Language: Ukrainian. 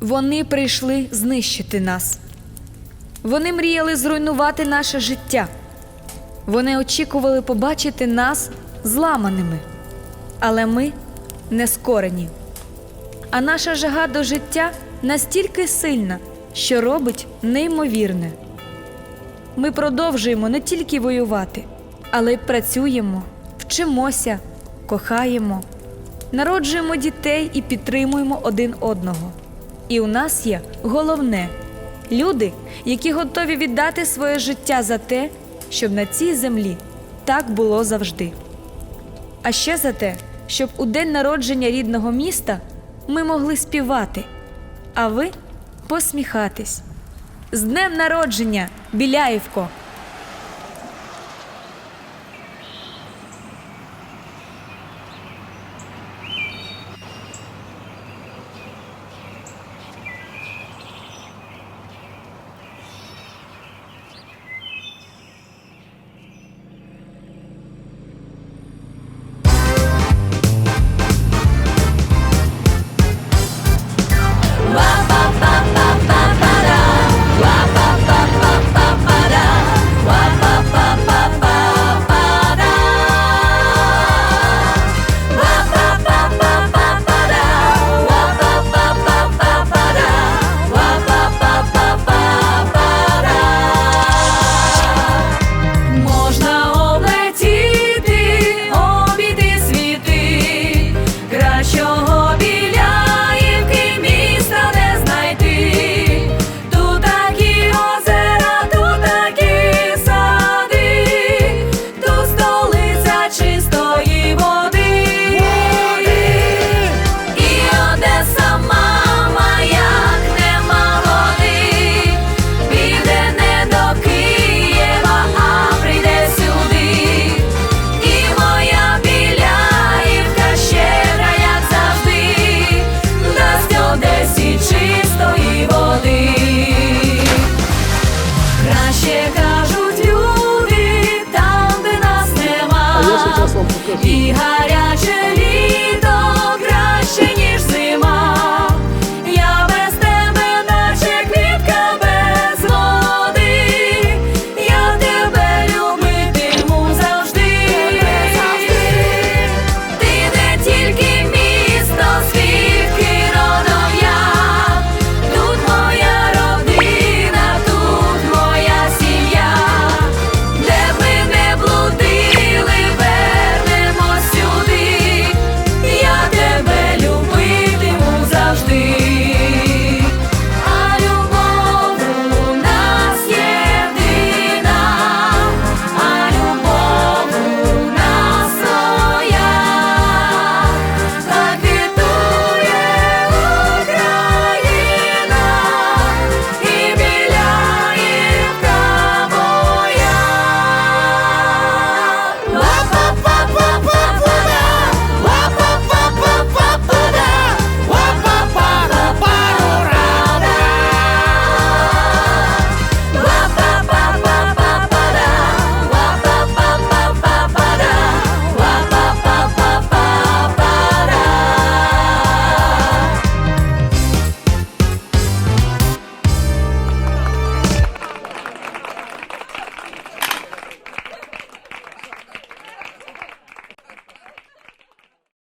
Вони прийшли знищити нас. Вони мріяли зруйнувати наше життя. Вони очікували побачити нас зламаними. Але ми не скорені. А наша жага до життя настільки сильна, що робить неймовірне. Ми продовжуємо не тільки воювати, але й працюємо, вчимося, кохаємо, народжуємо дітей і підтримуємо один одного. І у нас є головне люди, які готові віддати своє життя за те, щоб на цій землі так було завжди. А ще за те, щоб у день народження рідного міста ми могли співати, а ви посміхатись. З днем народження, Біляївко! Люди,